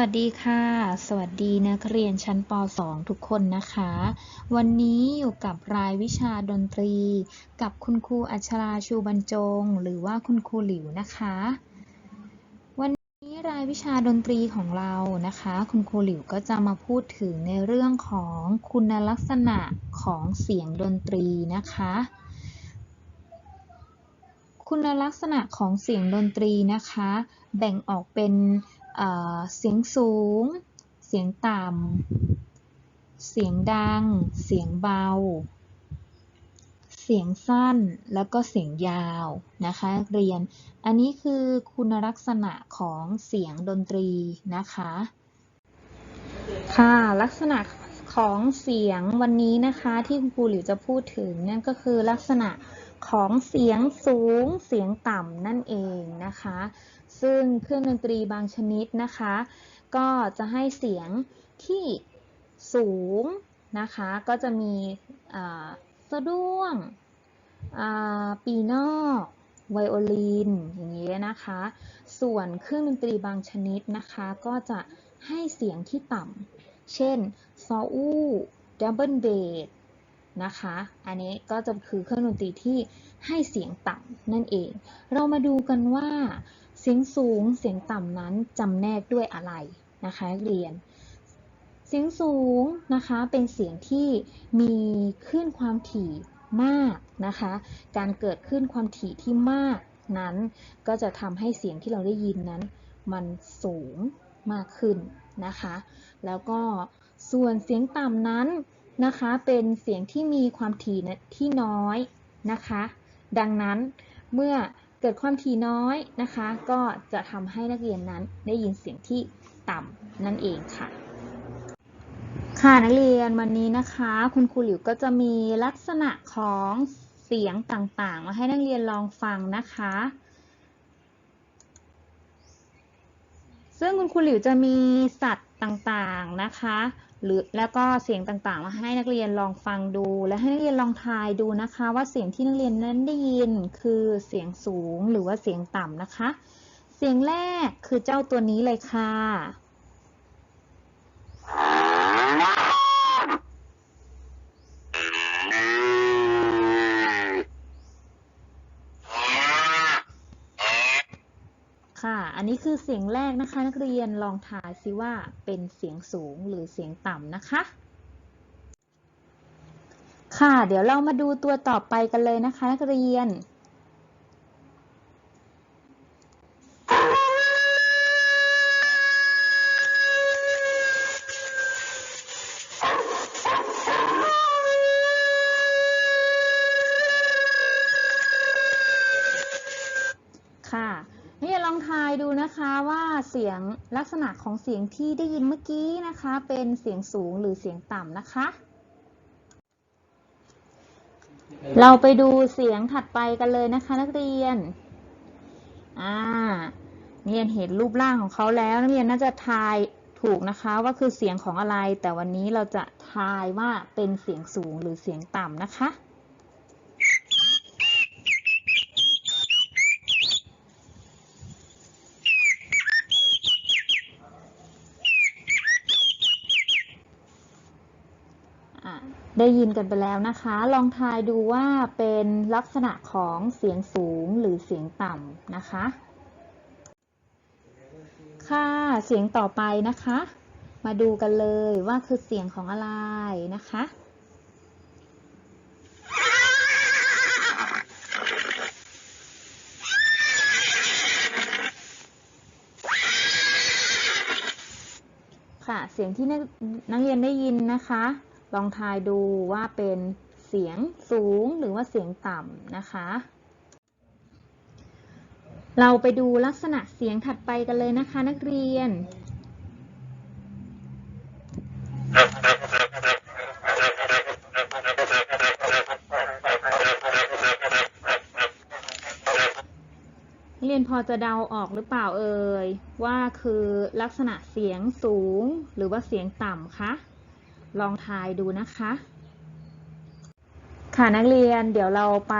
วัสดีค่ะ สวัสดีนักเรียนชั้นป .2 ทุกคนนะคะ วันนี้อยู่กับรายวิชาดนตรี กับคุณครูอัชราชูบรรจง หรือว่าคุณครูหลิวนะคะ วันนี้รายวิชาดนตรีของเรานะคะ คุณครูหลิวก็จะมาพูดถึงในเรื่องของคุณลักษณะของเสียงดนตรีนะคะคุณลักษณะของเสียงดนตรีนะคะ แบ่งออกเป็น เสียงสูง เสียงต่ำ เสียงดัง เสียงเบา เสียงสั้น แล้วก็เสียงยาวนะคะเรียน อันนี้คือคุณลักษณะของเสียงดนตรีนะคะ ค่ะ ลักษณะของเสียงวันนี้นะคะที่คุณครูหลิวจะพูดถึงนั่นก็คือลักษณะ ของเสียงสูงเสียงต่ำนั่นเองนะคะ ซึ่งเครื่องดนตรีบางชนิดนะคะ ก็จะให้เสียงที่สูงนะคะ ก็จะมีอ่าสะด้วงปีนอกไวโอลินอย่างนี้นะคะ ส่วนเครื่องดนตรีบางชนิดนะคะ ก็จะให้เสียงที่ต่ำเช่นซออู้ดับเบิลเบส นะคะ อันนี้ก็จะคือเครื่องดนตรีที่ให้เสียงต่ำนั่นเอง เรามาดูกันว่า เสียงสูงเสียงต่ำนั้นจำแนกด้วยอะไรนะคะเรียน เสียงสูงนะคะเป็นเสียงที่มีคลื่นความถี่มากนะคะ การเกิดคลื่นความถี่ที่มากนั้นก็จะทำให้เสียงที่เราได้ยินนั้น มันสูงมากขึ้นนะคะ แล้วก็ส่วนเสียงต่ำนั้น นะคะ เป็นเสียงที่มีความถี่ที่น้อยนะคะ ดังนั้นเมื่อเกิดความถี่น้อยนะคะ ก็จะทำให้นักเรียนนั้นได้ยินเสียงที่ต่ำนั่นเองค่ะ ค่ะนักเรียนวันนี้นะคะ คุณครูหลิวก็จะมีลักษณะของเสียงต่างๆ มาให้นักเรียนลองฟังนะคะ ซึ่งคุณครูหลิวจะมีสัตว์ต่างๆนะคะ หรือแล้วก็เสียงต่างๆ มาให้นักเรียนลองฟังดู และให้นักเรียนลองทายดูนะคะ ว่าเสียงที่นักเรียนนั้นได้ยินคือเสียงสูงหรือว่าเสียงต่ำนะคะ เสียงแรกคือเจ้าตัวนี้เลยค่ะ ค่ะ อันนี้คือเสียงแรกนะคะ นักเรียนลองทายซิว่าเป็นเสียงสูงหรือเสียงต่ำนะคะ ค่ะ เดี๋ยวเรามาดูตัวต่อไปกันเลยนะคะ นักเรียน ค่ะนี่ลองทายดูนะคะว่า เสียงลักษณะของเสียงที่ได้ยินเมื่อกี้นะคะ เป็นเสียงสูงหรือเสียงต่ำนะคะ เราไปดูเสียงถัดไปกันเลยนะคะ นักเรียน อ่านักเรียนเห็นรูปร่างของเขาแล้วนักเรียนน่าจะทายถูกนะคะว่าคือเสียงของอะไร แต่วันนี้เราจะทายว่าเป็นเสียงสูงหรือเสียงต่ำนะคะ ได้ยินกันไปแล้วนะคะ ลองทายดูว่าเป็นลักษณะของเสียงสูงหรือเสียงต่ำนะคะ ค่ะเสียงต่อไปนะคะ มาดูกันเลยว่าคือเสียงของอะไรนะคะ ค่ะเสียงที่นักนักเรียนได้ยินนะคะ ลองทายดูว่าเป็นเสียงสูงหรือว่าเสียงต่ำนะคะ เราไปดูลักษณะเสียงถัดไปกันเลยนะคะนักเรียน เรียนพอจะเดาออกหรือเปล่าเอ่ยว่าคือลักษณะเสียงสูงหรือว่าเสียงต่ำคะ ลองทายดูนะคะ ค่ะนักเรียนเดี๋ยวเราไป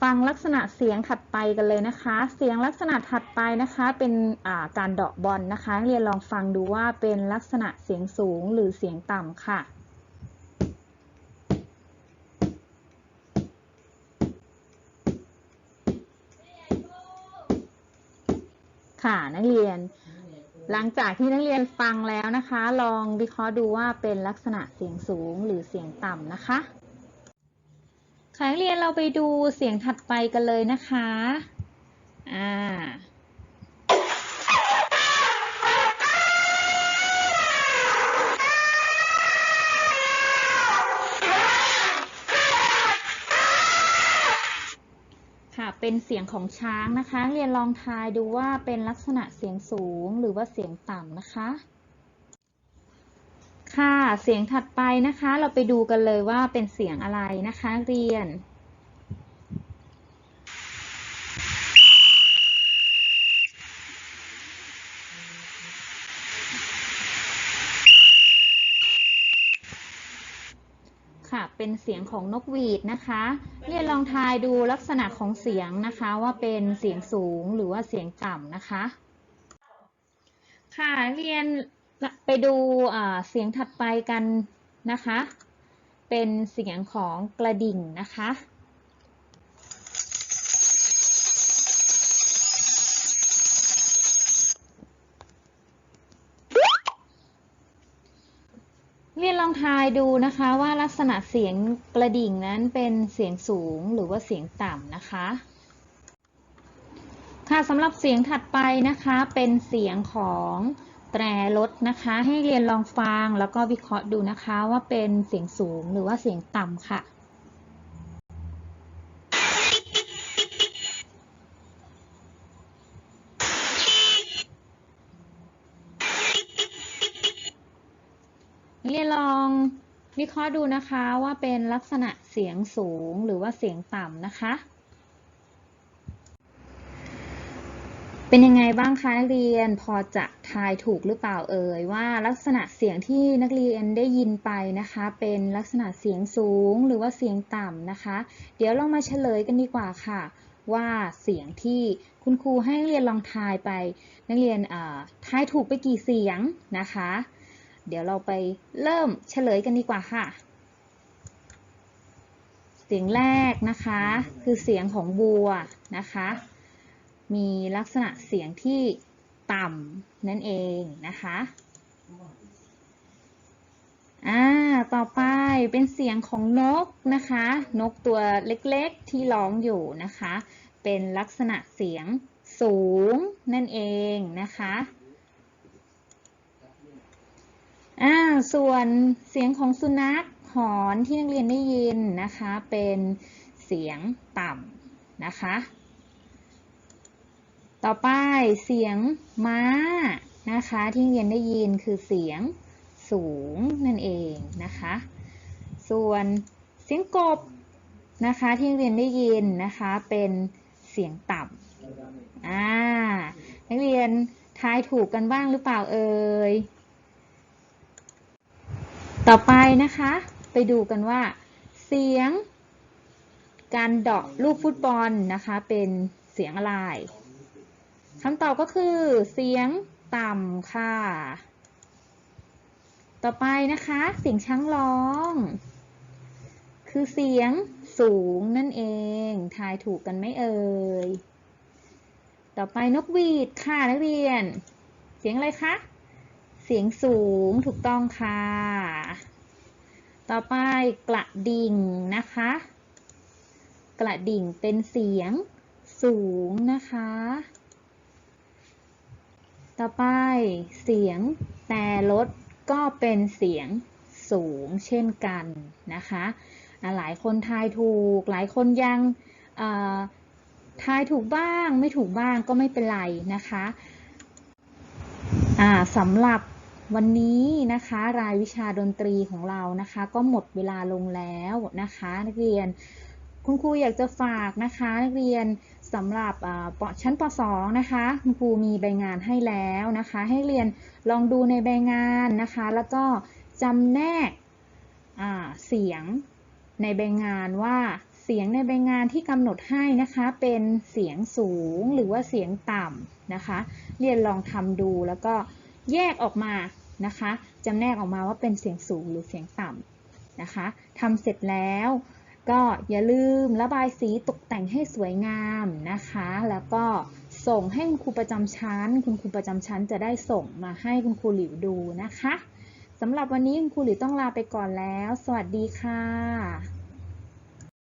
ฟังลักษณะเสียงถัดไปกันเลยนะคะ เสียงลักษณะถัดไปนะคะเป็นาการเดาะบอลนะคะนักเรียนลองฟังดูว่าเป็นลักษณะเสียงสูงหรือเสียงต่ำค่ะ ค่ะนักเรียน หลังจากที่นักเรียนฟังแล้วนะคะ ลองวิเคราะห์ดูว่าเป็นลักษณะเสียงสูงหรือเสียงต่ำนะคะค่ะนักเรียนเราไปดูเสียงถัดไปกันเลยนะคะ อ่า เป็นเสียงของช้างนะคะ เรียนลองทายดูว่าเป็นลักษณะเสียงสูงหรือว่าเสียงต่ำนะคะ ค่ะ เสียงถัดไปนะคะ เราไปดูกันเลยว่าเป็นเสียงอะไรนะคะเรียน ค่ะ เสียงของนกหวีดนะคะเรียนลองทายดูลักษณะของเสียงนะคะว่าเป็นเสียงสูงหรือว่าเสียงต่ำนะคะ ค่ะเรียนไปดูเสียงถัดไปกันนะคะ เป็นเสียงของกระดิ่งนะคะ เรียนลองทายดูนะคะว่าลักษณะเสียงกระดิ่งนั้นเป็นเสียงสูงหรือว่าเสียงต่ำนะคะ ค่ะสำหรับเสียงถัดไปนะคะเป็นเสียงของแตรรถนะคะ ให้เรียนลองฟังแล้วก็วิเคราะห์ดูนะคะว่าเป็นเสียงสูงหรือว่าเสียงต่ำค่ะ เรียนลองวิ เคราะห์ดูนะคะว่าเป็นลักษณะเสียงสูงหรือว่าเสียงต่ำนะคะ เป็นยังไงบ้างคะนักเรียนพอจะทายถูกหรือเปล่าเอ่ยว่าลักษณะเสียงที่นักเรียนได้ยินไปนะคะ เป็นลักษณะเสียงสูงหรือว่าเสียงต่ำนะคะ เดี๋ยวเรามาเฉลยกันดีกว่าค่ะ ว่าเสียงที่คุณครูให้นักเรียนลองทายไป นักเรียนทายถูกไปกี่เสียงนะคะ เดี๋ยวเราไปเริ่มเฉลยกันดีกว่าค่ะ เสียงแรกนะคะ คือเสียงของบัวนะคะ มีลักษณะเสียงที่ต่ำนั่นเองนะคะอ่าต่อไปเป็นเสียงของนกนะคะ นกตัวเล็กๆที่ร้องอยู่นะคะ เป็นลักษณะเสียงสูงนั่นเองนะคะ อ่าส่วนเสียงของสุนัขหอนที่นักเรียนได้ยินนะคะเป็นเสียงต่ำนะคะ ต่อไปเสียงม้านะคะที่นักเรียนได้ยินคือเสียงสูงนั่นเองนะคะ ส่วนเสียงกบนะคะที่นักเรียนได้ยินนะคะเป็นเสียงต่ำอ่านักเรียนทายถูกกันบ้างหรือเปล่าเอ่ย ต่อไปนะคะ ไปดูกันว่า เสียง การเดาะลูกฟุตบอลนะคะ เป็นเสียงอะไรคำตอบก็คือเสียงต่ำค่ะ ต่อไปนะคะ เสียงช้างร้อง คือเสียงสูงนั่นเอง ทายถูกกันไหมเอ่ย ต่อไปนกหวีดค่ะนักเรียน เสียงอะไรคะ เสียงสูงถูกต้องค่ะ ต่อไปกระดิ่งนะคะ กระดิ่งเป็นเสียงสูงนะคะ ต่อไปเสียงแต่รถก็เป็นเสียงสูงเช่นกันนะคะ หลายคนทายถูก หลายคนยังทายถูกบ้างไม่ถูกบ้างก็ไม่เป็นไรนะคะสำหรับ วันนี้นะคะรายวิชาดนตรีของเรานะคะ ก็หมดเวลาลงแล้วนะคะ นักเรียน คุณครูอยากจะฝากนะคะ นักเรียนสำหรับปชั้นป .2 นะคะคุณครูมีใบงานให้แล้วนะคะ ให้เรียนลองดูในใบงานนะคะ แล้วก็จำแนกเสียงในใบงานว่าเสียงในใบงานที่กำหนดให้นะคะเป็นเสียงสูงหรือว่าเสียงต่ำนะคะ เรียนลองทำดูแล้วก็ แยกออกมานะคะจำแนกออกมาว่าเป็นเสียงสูงหรือเสียงต่ำนะคะทำเสร็จแล้วก็อย่าลืมระบายสีตกแต่งให้สวยงามนะคะ แล้วก็ส่งให้คุณครูประจำชั้น คุณครูประจำชั้นจะได้ส่งมาให้คุณครูหลิวดูนะคะสำหรับวันนี้คุณครูหลิวต้องลาไปก่อนแล้ว สวัสดีค่ะ